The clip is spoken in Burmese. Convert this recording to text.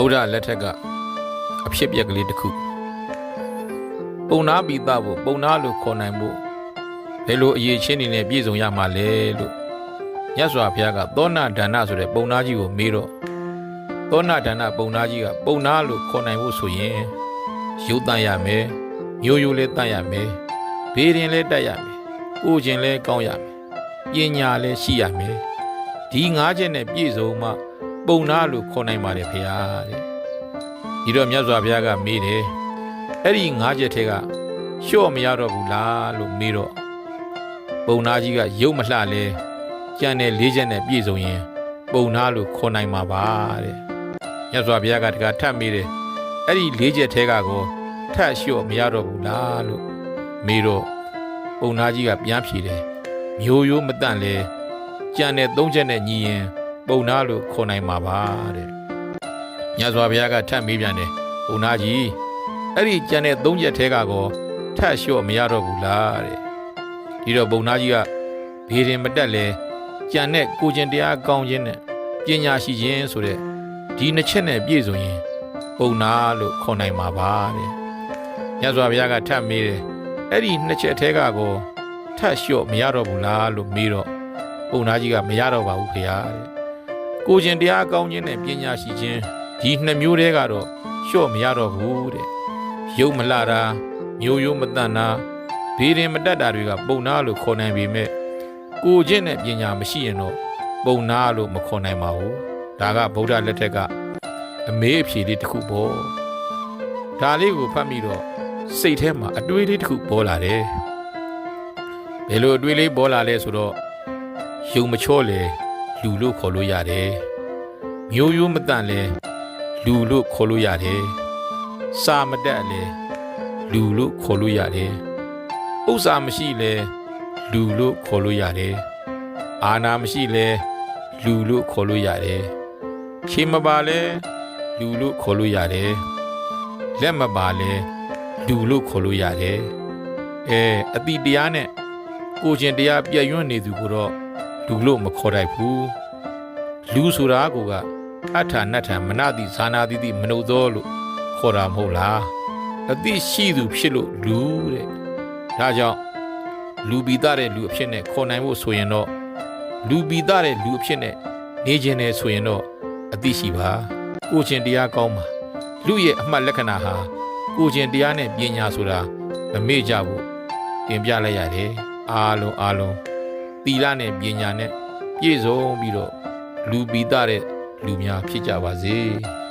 ဗုဒ္ဓလက်ထက်ကအဖြစ်ပြက်ကလေးတစ်ခုပုံနာပိသဖို့ပုံနာလို့ခေါ်နိုင်ဖို့ဘယ်လိုအရေးချင်းနေနဲ့ပြည့်စုံရမှာလဲလို့မြတ်စွာဘုရားကသောဏဒါနဆိုတဲ့ပုံနာကြီးကိုမေးတော့သောဏဒါနပုံနာကြီးကပုံနာလို့ခေါ်နိုင်ဖို့ဆိုရင်ရုပ်တန်ရမယ်မျိုးရိုးလည်းတန်ရမယ်ဘေးရင်လည်းတက်ရမယ်ကိုယ်ချင်းလည်းကောင်းရမယ်ပညာလည်းရှိရမယ်ဒီငါးချက်နဲ့ပြည့်စုံမှ ပုံနာလို့ခေါ်နိုင်ပါတယ်ဖေဟာတဲ့ဒီတော့မြတ်စွာဘုရားကမေးတယ်အဲ့ဒီငါးချက်ထဲကလျှော့မရတော့ဘူးလားလို့မေးတော့ပုံနာကြီးကရုပ်မလှလဲကြံတဲ့လေးချက်နဲ့ပြည့်စုံရင် ပုံနာလို့ခေါ်နိုင်မှာပါတဲ့မြတ်စွာဘုရားကတကထပ်မေးတယ်အဲ့ဒီလေးချက်ထဲကကိုထပ်လျှော့မရတော့ဘူးလားလို့မေးတော့ပုံနာကြီးကပြန်ဖြေတယ်မျိုးရိုးမတန့်လဲကြံတဲ့သုံးချက်နဲ့ညီရင် ပုံနာလို့ခေါ်နိုင်မှာပါတဲ့ညဇောဘုရားကထပ်မေးပြန်တယ်ပုံနာကြီးအဲ့ဒီကြံတဲ့သုံးချက်ထဲကကောထပ်လျှော့မရတော့ဘူးလားတဲ့ဒီတော့ပုံနာကြီးကဘေးရင်မတက်လဲကြံတဲ့ကိုကျင်တရားကောင်းခြင်းနဲ့ပညာရှိခြင်းဆိုတဲ့ဒီနှစ်ချက်နဲ့ပြည့်စုံရင်ပုံနာလို့ခေါ်နိုင်မှာပါတဲ့ညဇောဘုရားကထပ်မေးတယ်အဲ့ဒီနှစ်ချက်ထဲကကောထပ်လျှော့မရတော့ဘူးလားလို့မေးတော့ပုံနာကြီးကမရတော့ပါဘူးခင်ဗျာတဲ့ ကိုကျင်တရားကောင်းခြင်းနဲ့ပညာရှိခြင်းဒီနှစ်မျိုးတည်းကတော့လျှော့မရတော့ဘူးတဲ့ရုပ်မလှတာမျိုးရိုးမတန်တာဘေးရင်မတက်တာတွေကပုံနာလို့ခေါ်နိုင်ပေမဲ့ကိုကျင့်တဲ့ပညာမရှိရင်တော့ပုံနာလို့မခေါ်နိုင်ပါဘူးဒါကဗုဒ္ဓလက်ထက်ကအမေးအဖြေလေးတစ်ခုပေါ့ဒါလေးကိုဖတ်ပြီးတော့စိတ်ထဲမှာအတွေးလေးတစ်ခုပေါ်လာတယ်ဘယ်လိုအတွေးလေးပေါ်လာလဲဆိုတော့ယုံမချော့လေ လူလို့ခေါ်လို့ရတယ်။မျိုးရိုးမတန့်လဲလူလို့ခေါ်လို့ရတယ်။စာမတက်လဲလူလို့ခေါ်လို့ရတယ်။ဥစ္စာမရှိလဲလူလို့ခေါ်လို့ရတယ်။အာနာမရှိလဲလူလို့ခေါ်လို့ရတယ်။ခေမပါလဲလူလို့ခေါ်လို့ရတယ်။လက်မပါလဲလူလို့ခေါ်လို့ရတယ်။အဲအတိတရားနဲ့ကိုကျင်တရားပြည့်ရွံ့နေသူကိုတော့ လူလို့မခေါ်တတ်ဘူးလူဆိုတာကိုကအထာနတ်ထံမနတိဇာနာတိတိမနုသောလို့ခေါ်တာမဟုတ်လားအသိရှိသူဖြစ်လို့လူတဲ့ဒါကြောင့်လူပိသားတဲ့လူအဖြစ်နဲ့ခေါ်နိုင်ဖို့ဆိုရင်တော့လူပိသားတဲ့လူအဖြစ်နဲ့နေခြင်းနဲ့ဆိုရင်တော့အသိရှိပါကိုချင်းတရားကောင်းပါလူရဲ့အမှတ်လက္ခဏာဟာကိုချင်းတရားနဲ့ပညာဆိုတာမမေ့ကြဘူးတင်ပြလိုက်ရတယ်အားလုံးအားလုံး သီလနဲ့ပညာနဲ့ပြည့်စုံပြီးတော့လူပိသားတဲ့လူများဖြစ်ကြပါစေ။